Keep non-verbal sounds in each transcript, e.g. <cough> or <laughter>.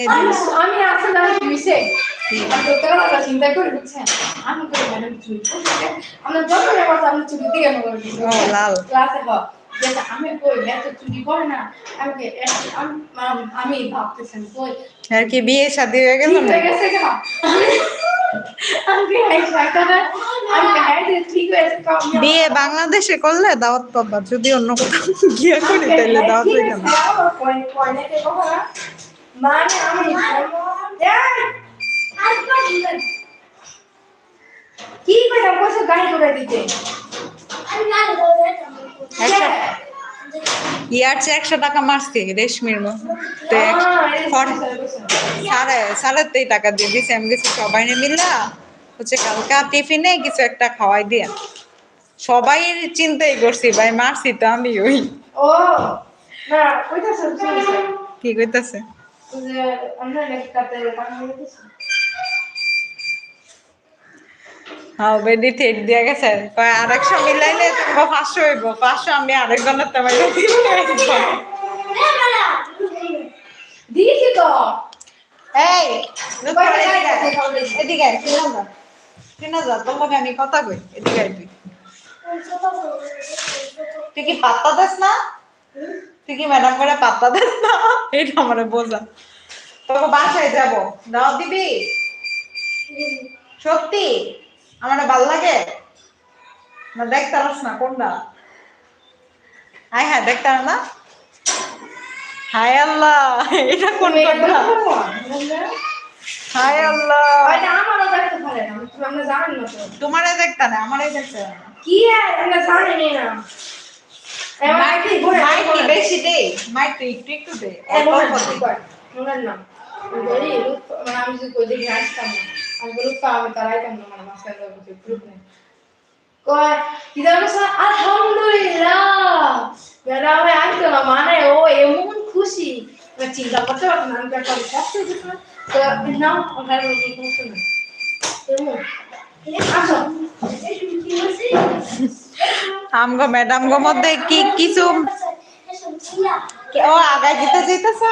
আমি- আসলে আমি দিছে ডক্টর কথা চিন্তা করে বুঝছেন আমি করে ম্যাডাম চুরি আমরা যত কথা আমরা চুরি দিয়ে নেব লাল। ক্লাসে হ যেটা আমি কই এত চুরি করে না আমি আমি- আমি- আমি ভাবতেছেন কই আর কি বিয়ে শাদী হয়ে গেল না হয়ে গেছে কেন বিয়ে বাংলাদেশে করলে দাওয়াত পাবা যদি অন্য কোথাও গিয়ে করি তাহলে দাওয়াত মানে আমি কি কইরা কইছো গাড়ি করে দিতে? একশো- ইয়ার চেয়ে একশো টাকা মারছি রেশমির মতো তো এক- সাড়ে সাড়ে তেই টাকা দিয়ে দিছি। আমি গেছি সবাই মিলা হচ্ছে কালকা টিফিনে কিছু একটা খাওয়াই দিয়ে। সবাই চিন্তাই করছি ভাই মারছি তো আমি ওই ও না কি কইতাছে? হ্যাঁ বেডি ঠিক দিয়ে গেছে। কয় আর একশো মিলাইলে তোমার পাঁচশো হইব। পাঁচশো আমি আরেকজনের তোমার দিয়েছি তো। এই রূপা, এদিকে আয়। এদিকে আয়, শুনে যা। শুনে যা তোমাকে আমি কথা কই। এদিকে তুই। তুই কি পাত্তা দিস না? তুই ম্যাডাম করে পাত্তা দিস না? এটা আমার বোঝা। তোকে বাসায় যাব। দাও দিবি? সত্যি? আমার ভালো লাগে? না দেখতে পারস না কোনটা? হাই হ্যাঁ দেখতে না? হায় আল্লাহ। এটা কোন কথা? হায় আল্লাহ। হয়তো আমারও দেখতে পারে না। তুমি আমরা জানেন না দেখতে না আমারই দেখতে কি আমরা জানি না। মাইক কি বেশি দে মাইক তো একটু একটু দে অল্প অল্প দে। মনের নাম বলি মানে আমি যদি কই দেখি আসতাম না। আমি রূপ আমি তারাইতাম না মানে মাস্টার বলতে গ্রুপ নেই। কয় কি জানো স্যার আলহামদুলিল্লাহ। বেড়া হয়ে আসতো না মানে ও এমন খুশি। মানে চিন্তা করতে পারতো না আমি একটা কষ্ট দিত তো নাও ওখানে বলি কিছু না এমন। আসো। আমগো ম্যাডাম গো মধ্যে কি কিছু ও আগায় দিতে যেতেছ?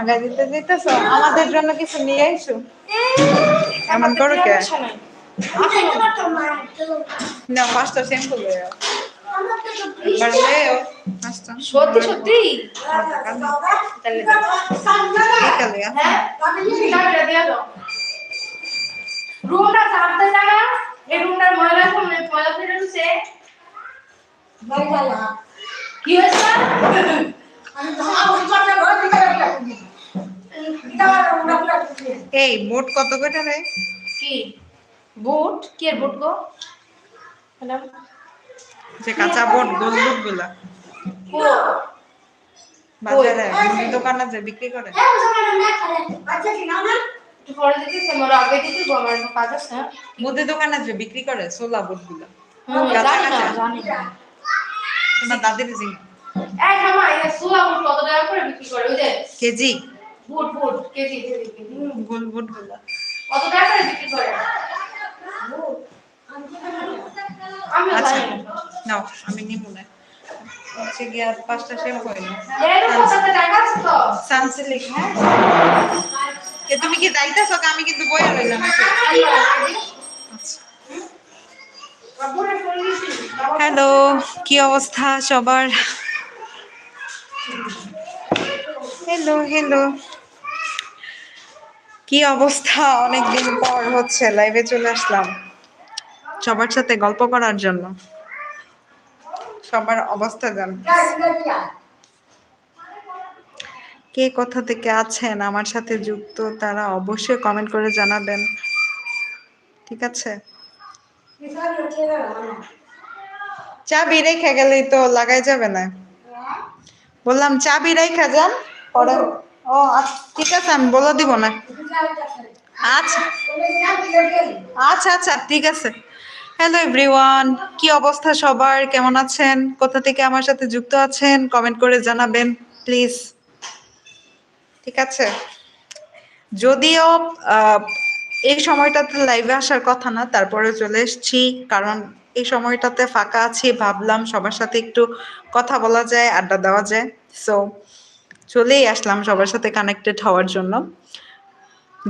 আগায় দিতে যেতেছ? আমাদের জন্য কিছু নিয়ে আইসো। এমন করো কে? না পাঁচটা শ্যাম্পু লয়ে। সত্যি সত্যি? রুমটা সাফতে জায়গা এই রুমটার ময়লা ময়লা ফেলে কি হয়েছে? এই মোট কত করে রে কি? বুট? কি এর বুট গো? ম্যাডাম যে কাঁচা বোট গোল বোটগুলা বাজারে দোকানে যে বিক্রি করে। আছে হ্যাঁ? মুদি দোকানে যে বিক্রি করে সোলা বোটগুলা জানি না। তোমার দাদির জিং এই বুট কত টাকা করে বিক্রি করে ওই যে কেজি। বুট বুট কেজি কেজি গোল বোটগুলা। কত টাকা করে বিক্রি করে? আমি আচ্ছা নাও আমি নিব না। হচ্ছে গিয়ে পাঁচটা শ্যাম্পু তো সানসিলিক। হ্যাঁ। তুমি কি যাইতেছ আমি কিন্তু বইয়া রইলাম। আচ্ছা। হ্যালো কি অবস্থা সবার? হ্যালো হ্যালো কি অবস্থা? অনেকদিন পর হচ্ছে লাইভে চলে আসলাম। সবার সাথে গল্প করার জন্য। সবার অবস্থা জান কে কোথা থেকে আছেন? আমার সাথে যুক্ত তারা অবশ্যই কমেন্ট করে জানাবেন। ঠিক আছে? চাবি রেখে গেলেই তো লাগাই যাবে না। বললাম চাবি রেখে যান পরে ও আচ্ছা, ঠিক আছে আমি বলে দিব না। আচ্ছা আচ্ছা আচ্ছা ঠিক আছে। হ্যালো এভরিওয়ান কি অবস্থা সবার? কেমন আছেন? কোথা থেকে আমার সাথে যুক্ত আছেন? কমেন্ট করে জানাবেন প্লিজ। ঠিক আছে। যদিও এই সময়টাতে লাইভে আসার কথা না তারপরে চলে এসছি কারণ এই সময়টাতে ফাঁকা আছি, ভাবলাম সবার সাথে একটু কথা বলা যায়, আড্ডা দেওয়া যায়। সো চলেই আসলাম সবার সাথে কানেক্টেড হওয়ার জন্য,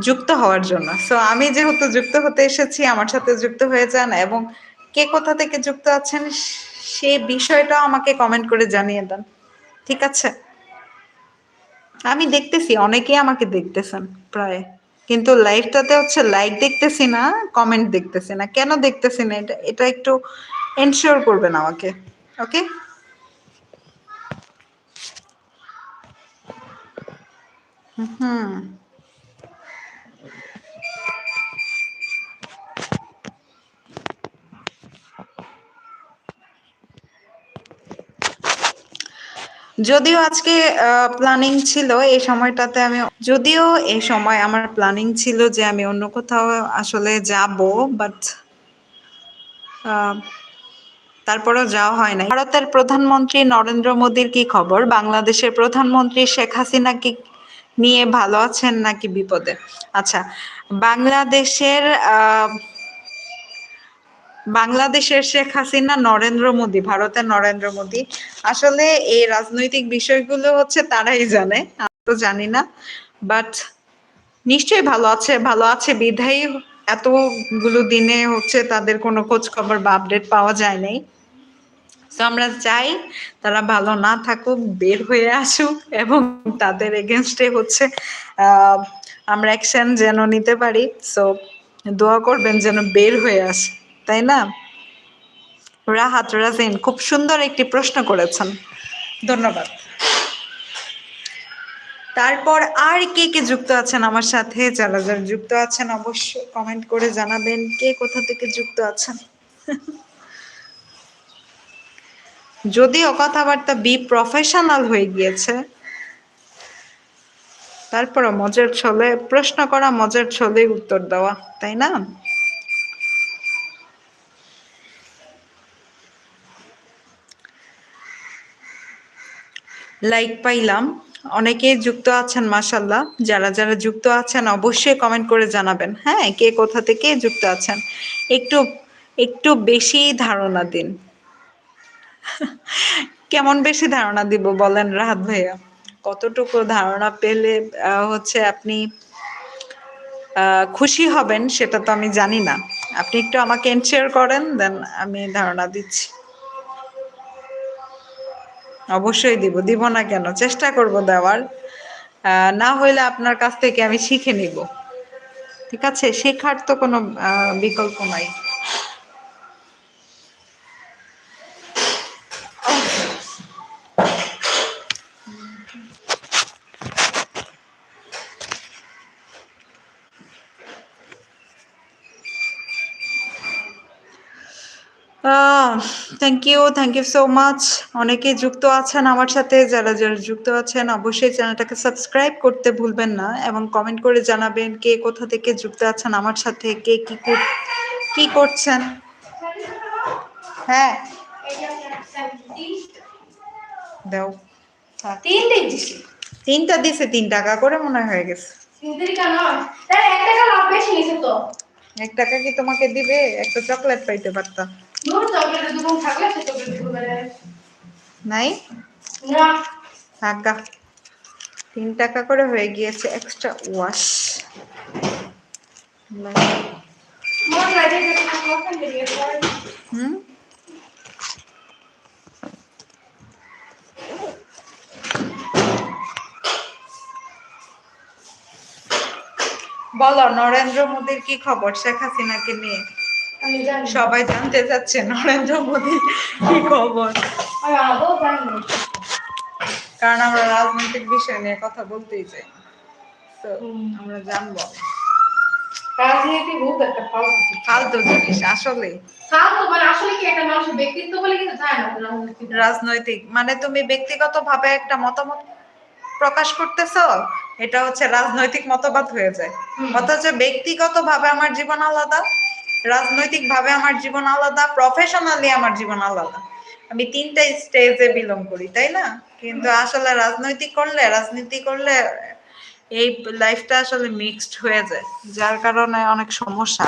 যুক্ত হওয়ার জন্য। সো আমি যেহেতু যুক্ত হতে এসেছি, আমার সাথে যুক্ত হয়ে যান এবং কে কোথা থেকে যুক্ত আছেন সে বিষয়টাও আমাকে কমেন্ট করে জানিয়ে দেন। ঠিক আছে? আমি দেখতেছি, অনেকেই আমাকে দেখতেছেন প্রায়। কিন্তু লাইভটাতে হচ্ছে লাইক দেখতেছি না কমেন্ট দেখতেছি না। কেন দেখতেছি না? এটা এটা একটু এনশিওর করবেন আমাকে ওকে হুম। যদিও আজকে প্ল্যানিং ছিল এই সময়টাতে আমি, যদিও এই সময় আমার প্ল্যানিং ছিল যে আমি অন্য কোথাও আসলে যাব বাট তারপরেও যাওয়া হয় নাই। ভারতের প্রধানমন্ত্রী নরেন্দ্র মোদীর কি খবর? বাংলাদেশের প্রধানমন্ত্রী শেখ হাসিনা কি নিয়ে ভালো আছেন নাকি বিপদে? আচ্ছা বাংলাদেশের, আহ বাংলাদেশের শেখ হাসিনা, নরেন্দ্র মোদী, ভারতের নরেন্দ্র মোদী। আসলে এই রাজনৈতিক বিষয়গুলো হচ্ছে তারাই জানে, আমি তো জানি না। বাট নিশ্চয়ই ভালো আছে ভালো আছে। বিধায়ী এতগুলো দিনে হচ্ছে তাদের কোনো খোঁজ খবর বা আপডেট পাওয়া যায় নাই। তো আমরা চাই তারা ভালো না থাকুক, বের হয়ে আসুক এবং তাদের এগেনস্টে হচ্ছে আমরা অ্যাকশন যেন নিতে পারি। সো দোয়া করবেন যেন বের হয়ে আসে। তাই না? রাহাত রাজিন খুব সুন্দর একটি প্রশ্ন করেছেন। ধন্যবাদ। তারপর আর কে কে যুক্ত আছেন আমার সাথে? যারা যারা যুক্ত আছেন অবশ্যই কমেন্ট করে জানাবেন কে কোথা থেকে যুক্ত আছেন। <laughs> যদিও কথাবার্তা বি প্রফেশনাল হয়ে গিয়েছে তারপরও মজার ছলে প্রশ্ন করা মজার ছলে উত্তর দেওয়া তাই না? লাইক পাইলাম। অনেকেই যুক্ত আছেন মাসাল্লাহ যারা যারা যুক্ত আছেন, অবশ্যই কমেন্ট করে জানাবেন হ্যাঁ? কে কোথা থেকে যুক্ত আছেন? একটু একটু বেশি ধারণা দিন। <laughs> কেমন বেশি ধারণা দিব বলেন রাহাত ভাইয়া? কতটুকু ধারণা পেলে হচ্ছে আপনি খুশি হবেন সেটা তো আমি জানি না। আপনি একটু আমাকে এনশিওর করেন দেন আমি ধারণা দিচ্ছি। অবশ্যই দিব। দিব না কেন? চেষ্টা করব দেওয়ার। না হইলে আপনার কাছ থেকে আমি শিখে নিব। ঠিক আছে? শেখার তো কোনো বিকল্প নাই। Thank you thank you so much অনেকে যুক্ত আছেন আমার সাথে যারা যারা যুক্ত আছেন অবশ্যই চ্যানেলটাকে সাবস্ক্রাইব করতে ভুলবেন না এবং কমেন্ট করে জানাবেন কে কোথা থেকে যুক্ত আছেন আমার সাথে কে কি কি করছেন। হ্যাঁ। দাও। তিনটে দিছি তিন টাকা করে মনে হয়ে গেছে। তিনটে কেন? তাই এক টাকা লাভ বেশি নিছে তো। এক টাকা কি তোমাকে দিবে? একটা চকলেট পাইতে পারতাম। নাই? তিন টাকা করে হয়ে গিয়েছে এক্সট্রা ওয়াশ হুম? বলো নরেন্দ্র মোদীর কি খবর? শেখ হাসিনাকে নিয়ে? সবাই জানতে চাচ্ছে নরেন্দ্র মোদীর কি খবর। কারণ আমরা রাজনৈতিক বিষয় নিয়ে কথা বলতেই চাই তো আমরা জানব। রাজনীতি বহুত একটা ফালতু জিনিস। আসলে ফালতু মানে আসলে কি একটা মানুষের ব্যক্তিত্ব বলে কিছু যায় না রাজনৈতিক মানে তুমি ব্যক্তিগতভাবে একটা মতামত প্রকাশ করতেছো এটা হচ্ছে রাজনৈতিক মতবাদ হয়ে যায়। অথচ ব্যক্তিগতভাবে আমার জীবন আলাদা রাজনৈতিক ভাবে আমার জীবন আলাদা প্রফেশনালি আমার জীবন আলাদা। আমি তিনটা স্টেজে বিলং করি, তাই না? কিন্তু আসলে রাজনৈতিক করলে, রাজনীতি করলে এই লাইফটা আসলে মিক্সড হয়ে যায়, যার কারণে অনেক সমস্যা।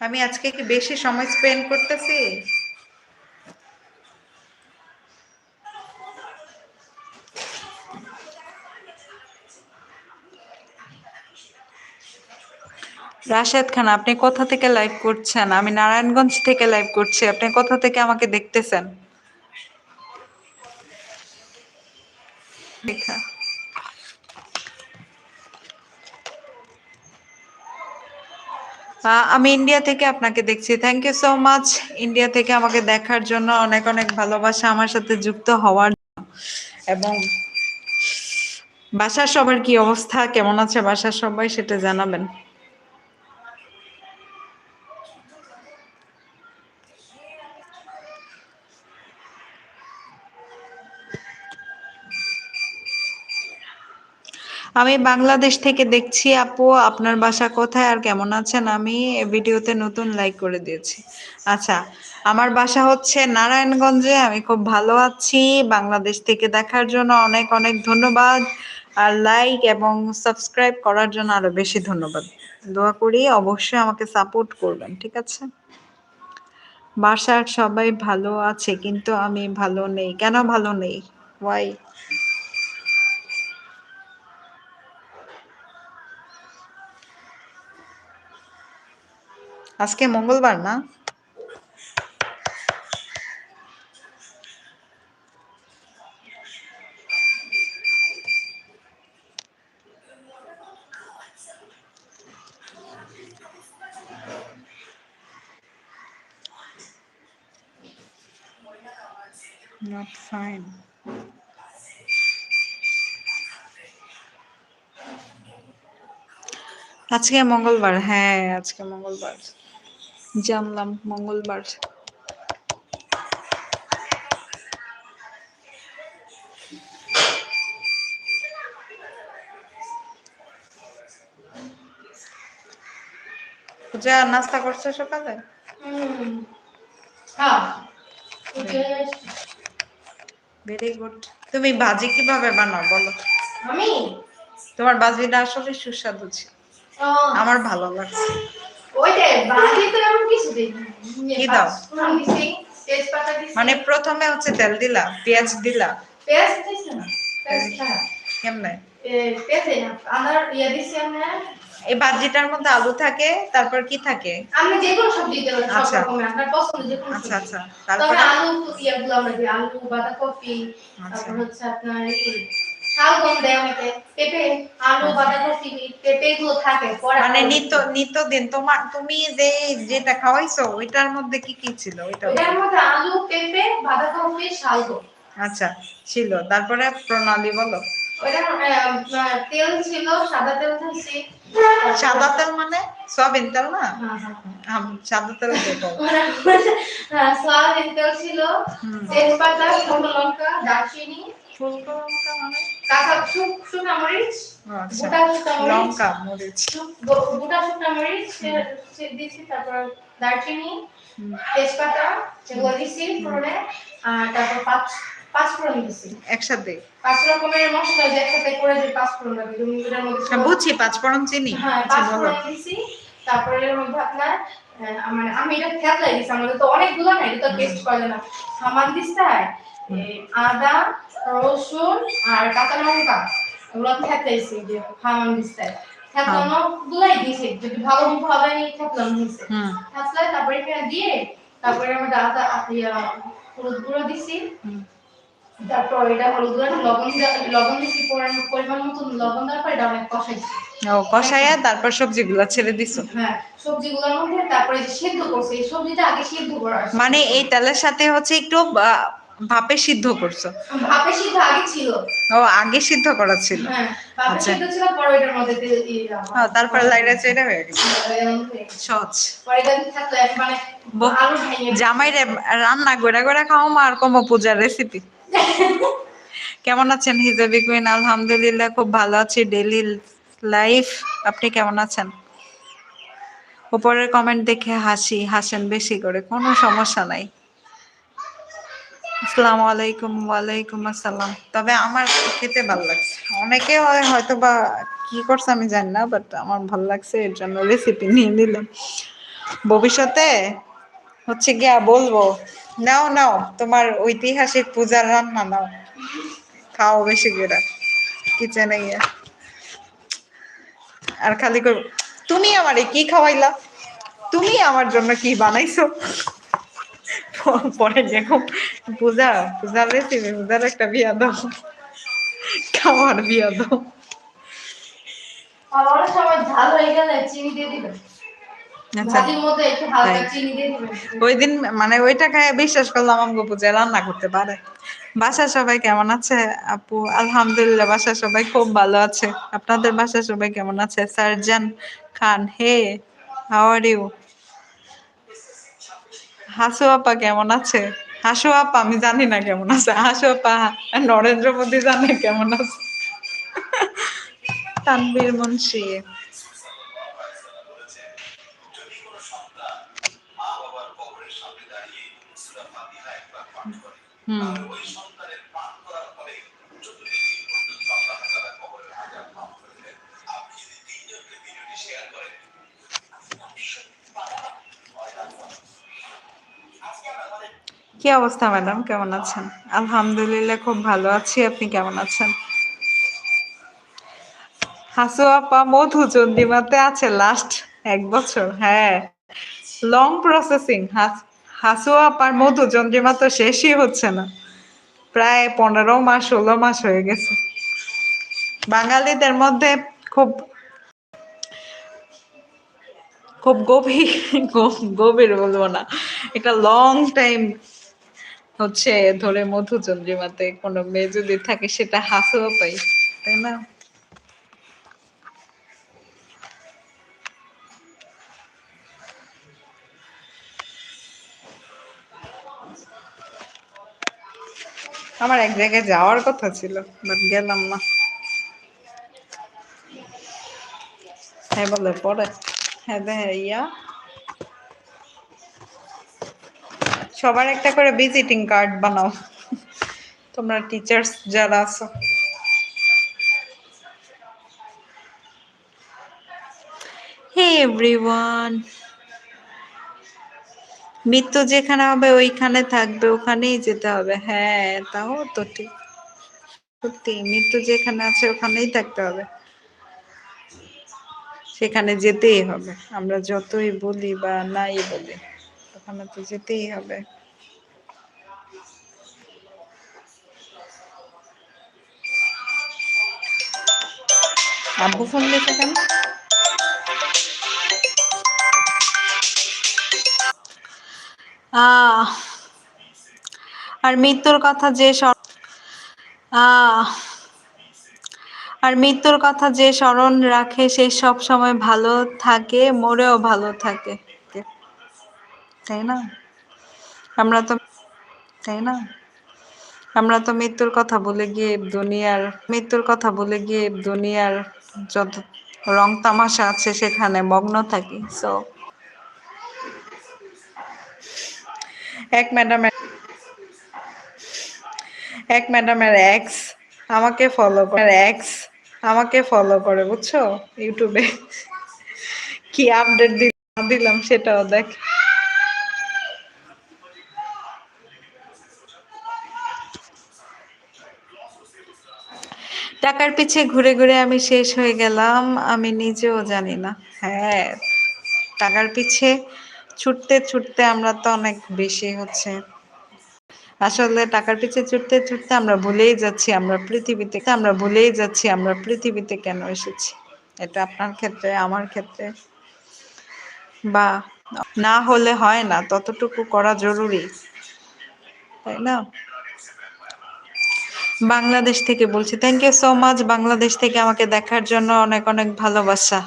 আমি আজকে কি বেশি সময় স্পেন্ড করতেছি? রাশেদ খান, আপনি কোথা থেকে লাইভ করছেন? আমি নারায়ণগঞ্জ থেকে লাইভ করছি। আপনি কোথা থেকে আমাকে দেখতেছেন? আমি ইন্ডিয়া থেকে আপনাকে দেখছি। Thank you so much India থেকে আমাকে দেখার জন্য অনেক অনেক ভালোবাসা আমার সাথে যুক্ত হওয়ার এবং বাসার সবার কি অবস্থা? কেমন আছে বাসার সবাই সেটা জানাবেন। আমি বাংলাদেশ থেকে দেখছি আপু, আপনার বাসা কোথায় আর কেমন আছেন? আমি ভিডিওতে নতুন লাইক করে দিয়েছি। আচ্ছা আমার বাসা হচ্ছে নারায়ণগঞ্জে, আমি খুব ভালো আছি। বাংলাদেশ থেকে দেখার জন্য অনেক অনেক ধন্যবাদ। আর লাইক এবং সাবস্ক্রাইব করার জন্য আরও বেশি ধন্যবাদ। দোয়া করি অবশ্যই আমাকে সাপোর্ট করবেন, ঠিক আছে? বাসার সবাই ভালো আছে, কিন্তু আমি ভালো নেই। কেন ভালো নেই? ওয়াই আজকে মঙ্গলবার না? Not fine. আজকে মঙ্গলবার হ্যাঁ আজকে মঙ্গলবার। জানলাম মঙ্গলবার। পূজা নাস্তা করছ সকালে? হ্যাঁ। ভেরি গুড তুমি ভাজি কীভাবে বানাও বলো? আমি? তোমার ভাজিটা আসলে সুস্বাদু ছিল। আমার ভালো লাগছে। ওই যে তো এমন কিছু দিই কি দাও? তেজপাতা দিছি। মানে প্রথমে হচ্ছে তেল দিলা পেঁয়াজ দিলা? পেঁয়াজ দিছি না কেমনে? পেঁয়াজ না আদার ইয়ে দিছি আমরা এই ভাজিটার মধ্যে আলু থাকে তারপর কি থাকে? আমি যে কোনো সবজি দিতে পারি সব আচ্ছা। রকমের আপনার পছন্দ যে কোনো আচ্ছা। আচ্ছা। তবে তারপরে আলু ইয়েগুলো আমরা দিই আলু বাঁধাকপি আচ্ছা। তারপর হচ্ছে আপনার শালগম দেয় অনেকে পেঁপে আলু বাঁধাকপি পেঁপে গুলো থাকে মানে নিত্য তোমার তুমি যে যেটা খাওয়াইছো ওইটার মধ্যে কি কি ছিল? মধ্যে আলু পেঁপে বাঁধাকপি শালগম আচ্ছা ছিল। তারপরে প্রণালী বলো। তেল ছিল সাদা তেল সাদা তেল মানে? সয়াবিন তেল না? হ্যাঁ, হ্যাঁ, হ্যাঁ। সাদা তেল সয়াবিন তেল ছিল। তেজপাতা শুকনো লঙ্কা দারচিনি কাঁচা শুকনা মরিচ ও গোটা শুকনা মরিচ লঙ্কা মরিচ গোটা শুকনা মরিচ সে- সে দিয়েছি তারপর দারচিনি তেজপাতা সেগুলো দিয়েছি ফোড়নে আর তারপর পাঁচ পাঁচ ফোড়ন দিয়েছি একসাথে পাঁচ রকমের মশলা যে একসাথে করে যে লাগে তুমি এটার মধ্যে বুঝছি পাঁচফোড়ন চিনি হ্যাঁ আচ্ছা দিয়েছি তারপরে এর মধ্যে আপনার আহ, মানে আমি এটা থেতলাই দিয়েছি আমাদের তো অনেকগুলো না এটা তো টেস্ট করে না। সামান এই আদা রসুন আর কাঁচা লঙ্কা ওগুলো থেতলাইছি যে সামান দিতে হয়। থেতলানো গুলাই দিয়েছি যদি ভালো মতো হবে থাকলে তারপরে এখানে দিয়ে তারপরে আমরা হলুদ গুঁড়ো দিছি। তারপর এটা হলুদ গুঁড়ো লবণ লবণ দিছি পরিমাণ- মতো লবণ দেওয়ার পর অনেক কষাইছি। ও তারপর সবজিগুলো ছেড়ে দিছো? হ্যাঁ সবজিগুলোর মধ্যে তারপরে যে সিদ্ধ করছি এই সবজিটা আগে সিদ্ধ করা মানে এই তেলের সাথে হচ্ছে একটু ভাপে সিদ্ধ করছ? ভাপে সিদ্ধ আগে ছিল। ও আগে সিদ্ধ করা ছিল। হ্যাঁ আচ্ছা। সিদ্ধ ছিল পরে এটার মধ্যে তেল দিয়ে দিলাম। হ্যাঁ, তারপর লাইরা চেড়ে হয়ে গেছে। সহজ। পরে থাকলে মানে বো- আলু জামাই রে রান্না গোড়া গোড়া খাও মা আর কমো পূজার রেসিপি কেমন আছেন হিজাবি কুইন আলহামদুলিল্লাহ খুব ভালো আছি। ডেইলি লাইফ আপনি কেমন আছেন? উপরের কমেন্ট দেখে হাসি হাসেন বেশি করে কোনো সমস্যা নাই। আসসালামু আলাইকুম, ওয়ালাইকুম আসসালাম। তবে আমার খেতে ভালো লাগছে। অনেকে হয় হয়তো বা কি করছে আমি জানি না বাট আমার ভালো লাগছে, এর জন্য রেসিপি নিয়ে নিলাম। ভবিষ্যতে হচ্ছে গিয়া বলব, নাও নাও, তোমার ঐতিহাসিক পূজার রান্না নাও। খাও বেশি করে কিচেনে গিয়া। আর খালি কর তুমি আমারে কি খাওয়াইলা? তুমি আমার জন্য কি বানাইছো? পরে যেরকম পূজা রেসিপি পূজার একটা বিয়া দাও। খাওয়ার বিয়া দাও। আর সময় ঝাল হয়ে গেলে চিনি দিয়ে দিবেন আচ্ছা। ওই দিন মানে ওইটা খায় বিশ্বাস করলাম আমগো পূজা রান্না করতে পারে। বাসা সবাই কেমন আছে? আপু আলহামদুলিল্লাহ বাসা সবাই খুব ভালো আছে। আপনাদের বাসা সবাই কেমন আছে? Sarjan Khan hey how are you Hasu আপা, কেমন আছে? হাসু আপা, আমি জানি না কেমন আছে। হাসু আপা নরেন্দ্র মোদী জানে কেমন আছে। তানবীর মুন্সি। হুম। কি অবস্থা, ম্যাডাম? কেমন আছেন? আলহামদুলিল্লাহ, খুব ভালো আছি। আপনি কেমন আছেন? হাসু আপা, মধু চন্ডিমাতে আছে লাস্ট এক বছর হ্যাঁ। লং প্রসেসিং হাসু আপার মধু চন্দ্রিমা তো শেষই হচ্ছে না। প্রায় পনেরো মাস, ষোলো মাস হয়ে গেছে। বাঙালিদের মধ্যে খুব খুব গভীর গভীর বলব না। এটা লং টাইম হচ্ছে ধরে মধু চন্দ্রিমাতে কোনো মেয়ে যদি থাকে, সেটা হাসুও পাই, তাই না? আমার এক জায়গায় যাওয়ার কথা ছিল বাট গেলাম না। হ্যাঁ বলে, পরে। হ্যাঁ ইয়া। সবার একটা করে ভিজিটিং কার্ড বানাও। তোমরা টিচার্স যারা আছো। হে এভরিওয়ান মৃত্যু যেখানে হবে, ওইখানে থাকবে, ওখানেই যেতে হবে। হ্যাঁ তাও তো ঠিক। সত্যি, মৃত্যু যেখানে আছে, ওখানেই থাকতে হবে। সেখানে যেতেই হবে। আমরা যতই বলি বা নাই বলি। ওখানে তো যেতেই হবে। আব্বু ফোন দিয়েছে কেন? আর মৃত্যুর কথা যে আর মৃত্যুর কথা যে স্মরণ রাখে সে সব সময় ভালো থাকে মরেও ভালো থাকে। তাই না? আমরা তো, তাই না? আমরা তো মৃত্যুর কথা বলে গিয়ে দুনিয়ার, মৃত্যুর কথা বলে গিয়ে দুনিয়ার যত রং তামাশা আছে সেখানে মগ্ন থাকি সো এক ম্যাডামের এক ম্যাডামের এক্স আমাকে ফলো করে এক্স আমাকে ফলো করে, বুঝছ? ইউটিউবে কি আপডেট দিলাম সেটাও দেখ। টাকার পিছে ঘুরে ঘুরে আমি শেষ হয়ে গেলাম, আমি নিজেও জানি না। হ্যাঁ টাকার পিছে ছুটতে ছুটতে আমরা তো অনেক বেশি হচ্ছে। আসলে টাকার পিছে ছুটতে ছুটতে আমরা ভুলেই যাচ্ছি, আমরা পৃথিবীতে, আমরা ভুলেই যাচ্ছি, আমরা পৃথিবীতে কেন এসেছি? এটা আপনার ক্ষেত্রে, আমার ক্ষেত্রে বা না হলে হয় না, ততটুকু করা জরুরি, তাই না? বাংলাদেশ থেকে বলছি। Thank you so much Bangladesh থেকে আমাকে দেখার জন্য অনেক অনেক ভালোবাসা।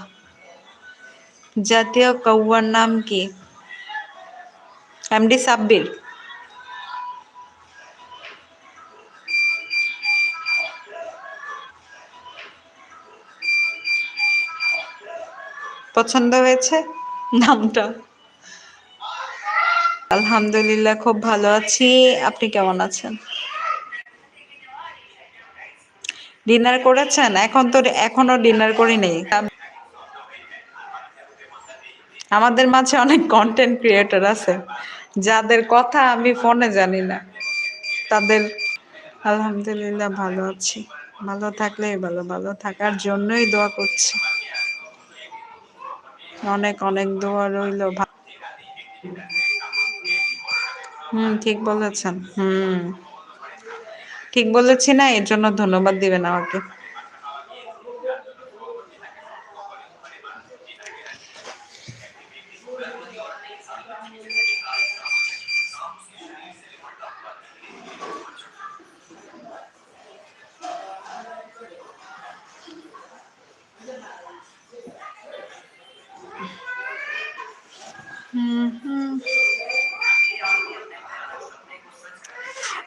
জাতীয় কৌয়ার নাম কি? এমডি সাব্বির পছন্দ হয়েছে? নামটা? আলহামদুলিল্লাহ, খুব ভালো আছি। আপনি কেমন আছেন? ডিনার করেছেন? এখন তো এখনও ডিনার করি নেই আমাদের মাঝে অনেক কন্টেন্ট ক্রিয়েটর আছে। যাদের কথা আমি ফোনে জানি না। তাদের, আলহামদুলিল্লাহ ভালো আছি। ভালো থাকলেই ভালো ভালো থাকার জন্যই দোয়া করছি। অনেক অনেক দোয়া রইল। হুম, ঠিক বলেছেন। হুম। ঠিক বলেছি না এর জন্য ধন্যবাদ দিবেন আমাকে। হুম হুম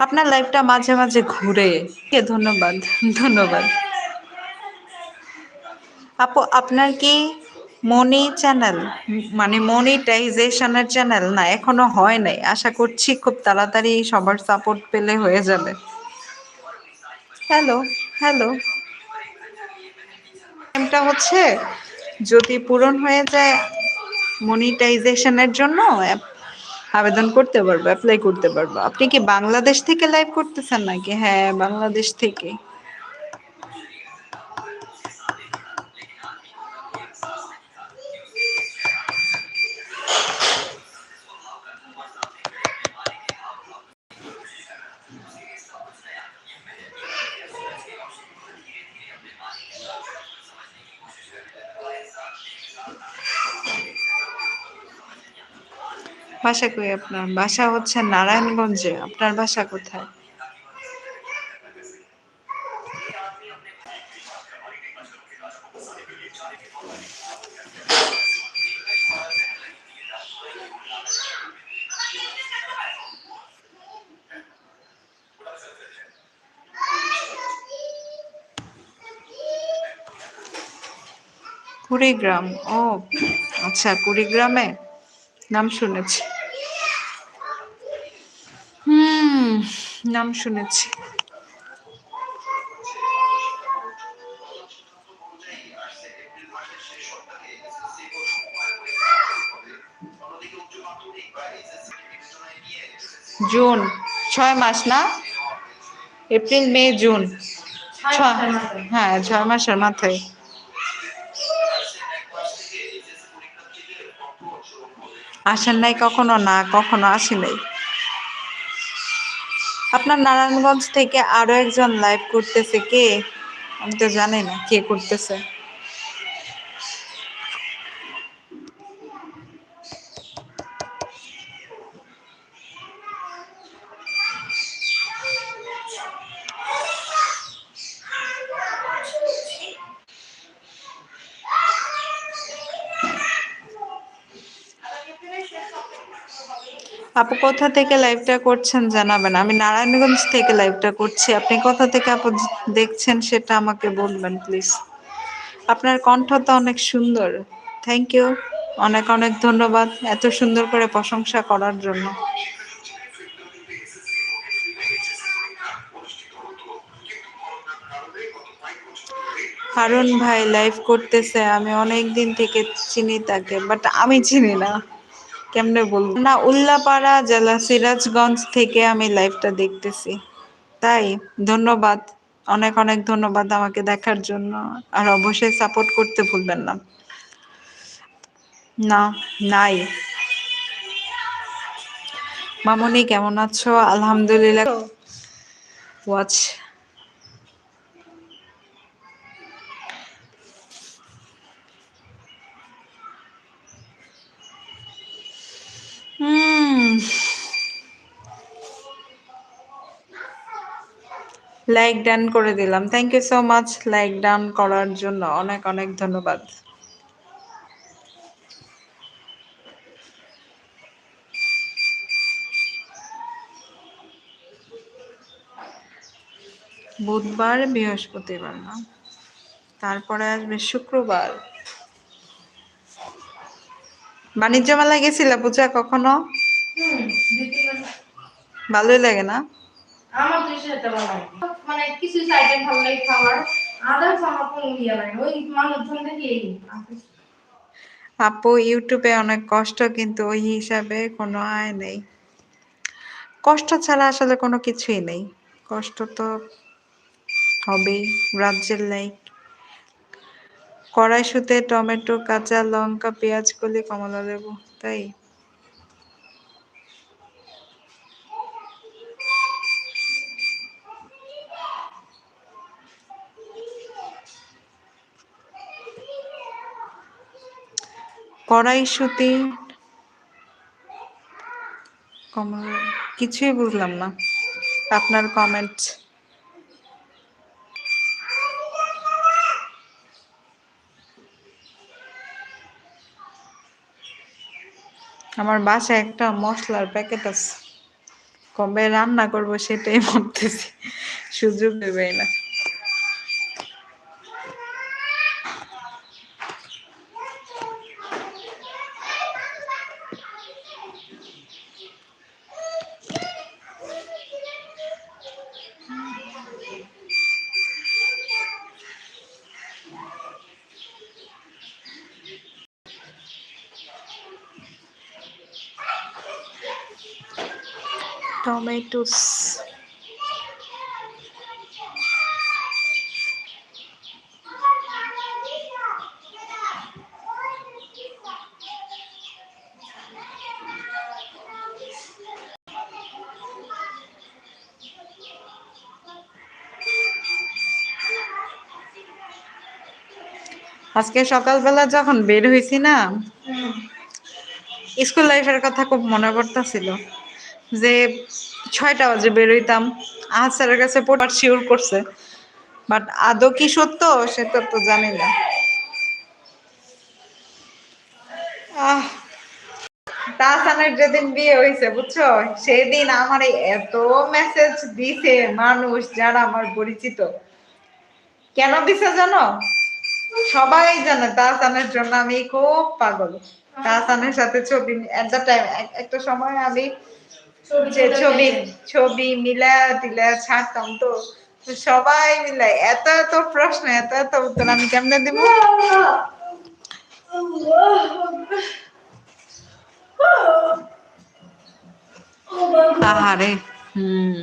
আপনার লাইফটা মাঝে মাঝে ঘুরে। ধন্যবাদ ধন্যবাদ। আপু, আপনার কি মনি চ্যানেল মানে মনিটাইজেশনের চ্যানেল না, এখনও হয় নাই। আশা করছি খুব তাড়াতাড়ি সবার সাপোর্ট পেলে হয়ে যাবে। হ্যালো হ্যালো টাইমটা হচ্ছে, যদি পূরণ হয়ে যায় মনিটাইজেশনের জন্য আবেদন করতে পারব অ্যাপ্লাই করতে পারব। আপনি কি বাংলাদেশ থেকে লাইভ করতেছেন নাকি? হ্যাঁ বাংলাদেশ থেকে। বাসা কই আপনার? বাসা হচ্ছে নারায়ণগঞ্জে। আপনার বাসা কোথায়? কুড়িগ্রাম। ও আচ্ছা কুড়িগ্রামে? নাম শুনেছি। হুম নাম শুনেছি। জুন ছয় মাস না? April May June. হ্যাঁ ছয় মাসের মাথায়। আসেন নাই কখনো না কখনো আসি নাই। আপনার নারায়ণগঞ্জ থেকে আরও একজন লাইভ করতেছে কে? আমি তো জানি না কে করতেছে। আপু কোথা থেকে লাইভটা করছেন জানাবেন? আমি নারায়ণগঞ্জ থেকে লাইভটা করছি। আপনি কোথা থেকে আপু দেখছেন সেটা আমাকে বলবেন প্লিজ আপনার কণ্ঠ তো অনেক সুন্দর। থ্যাংক ইউ অনেক অনেক ধন্যবাদ এত সুন্দর করে প্রশংসা করার জন্য। হারুন ভাই লাইভ করতেছে। আমি অনেক দিন থেকে চিনি তাকে বাট আমি চিনি না। কেমনে বলব? না, উল্লাপাড়া জেলা সিরাজগঞ্জ থেকে আমি লাইভটা দেখতেছি। তাই ধন্যবাদ, অনেক অনেক ধন্যবাদ আমাকে দেখার জন্য। আর অবশ্যই সাপোর্ট করতে ভুলবেন না। না, নাই। মামনি, কেমন আছো? আলহামদুলিল্লাহ। ওয়াচ লাইক ডান করে দিলাম। Thank you so much like done করার জন্য। অনেক অনেক ধন্যবাদ। বুধবার বৃহস্পতিবার না। তারপরে আসবে শুক্রবার। বাণিজ্য মেলা গেছিলা পূজা কখনো? ভালোই লাগে না? আমার তো সেটা ভালো মানে কিছু আইটেম ভালো লাগে খাওয়ার আদার্স আমার কোনো ইয়ে লাগে ওই মানুষজন দেখি আপু ইউটিউবে অনেক কষ্ট কিন্তু ওই হিসাবে কোনো আয় নেই। কষ্ট ছাড়া আসলে কোনো কিছুই নেই। কষ্ট তো হবেই রাজ্যের লাইক কড়াইশুতে টমেটো, কাঁচা লঙ্কা, পেঁয়াজ কলি কমলা লেবু, তাই? কড়াইশুতি কমলা কিছুই বুঝলাম না। আপনার কমেন্ট আমার বাসায় একটা মশলার প্যাকেট আছে। কবে রান্না করব সেটাই ভাবতেছি। সুযোগ দেবেই না। টমেটোস আজকে সকালবেলা যখন বের হয়েছি না স্কুল লাইফের কথা খুব মনে পড়তেছিল। যে ছয়টা বাজে বেরোইতাম। আহাদ স্যারের কাছে পড়ার শিওর করছে। বাট আদৌ কি সত্য সেটা তো জানি না। তাহসানের যেদিন বিয়ে হয়েছে বুঝছ? সেদিন আমার এত মেসেজ দিছে মানুষ যারা আমার পরিচিত। কেন দিছে জানো? সবাই জানে তাহসানের জন্য আমি খুব পাগল। তাহসানের সাথে ছবি এট টাইম একটা সময় আমি ছবি ছবি মিলা দিলা ছাড়তাম তো। তো সবাই মিলে এত এত প্রশ্ন এত এত উত্তর আমি কেমনে দিব? আহারে হুম।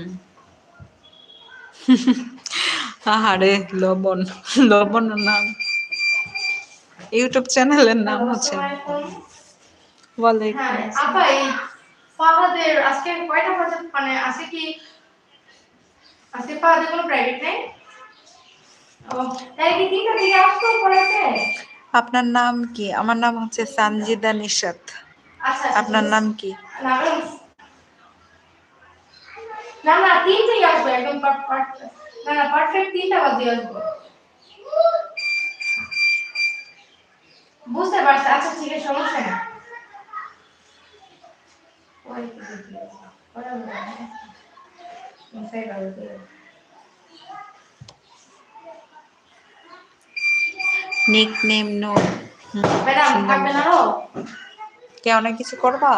আহারে লবণ লবণ নাম। ইউটিউব চ্যানেলের নাম হচ্ছে ওয়ালাইকুম ফাহাদের আজকে কয়টা বাজে মানে আজকে কি আজকে ফাহাদের কোনো প্রাইভেট নেই? আপনার নাম কি? আমার নাম হচ্ছে সানজিদা নিশাত। আচ্ছা আপনার নাম কি? না না না তিনটেই আসব একদম না না পারফেক্ট তিনটা বাজে আসব। বুঝতে পারছি আচ্ছা ঠিক আছে সমস্যা নেই ওই তো দেখি। ওরা বলে, হ্যাঁ। বুঝতেই পারছি। নিক নেম নো থাকবে না কে অনেক কিছু করবা?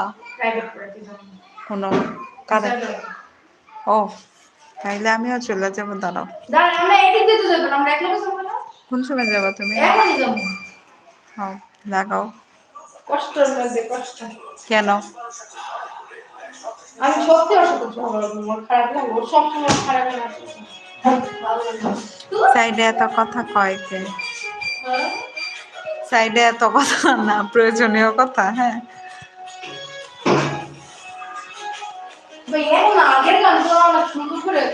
কোনো কাজে ও তাইলে আমিও চলে যাব দাঁড়াও। কোন সময় যাবা তুমি? লাগাও কষ্ট। কেন? আমি সত্যি ওর সাথে ঝগড়া করব, মন খারাপ লাগবে ওর সব সময় খারাপ লাগে। সাইডে এত কথা কয় কে? সাইডে এত কথা না প্রয়োজনীয় কথা হ্যাঁ।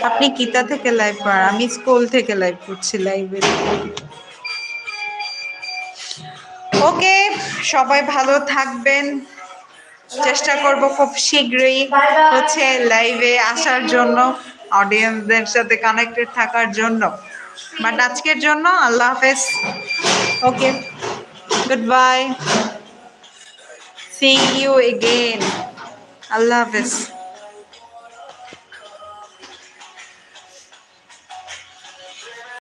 আপনি কিতা থেকে লাইভ করেন? আমি স্কুল থেকে লাইভ করছি লাইভে ওকে সবাই ভালো থাকবেন। চেষ্টা করব খুব শীঘ্রই হচ্ছে লাইভে আসার জন্য অডিয়েন্সদের সাথে কানেক্টেড থাকার জন্য। বাট আজকের জন্য আল্লাহ হাফেজ। Okay good bye see you again আল্লাহ হাফেজ।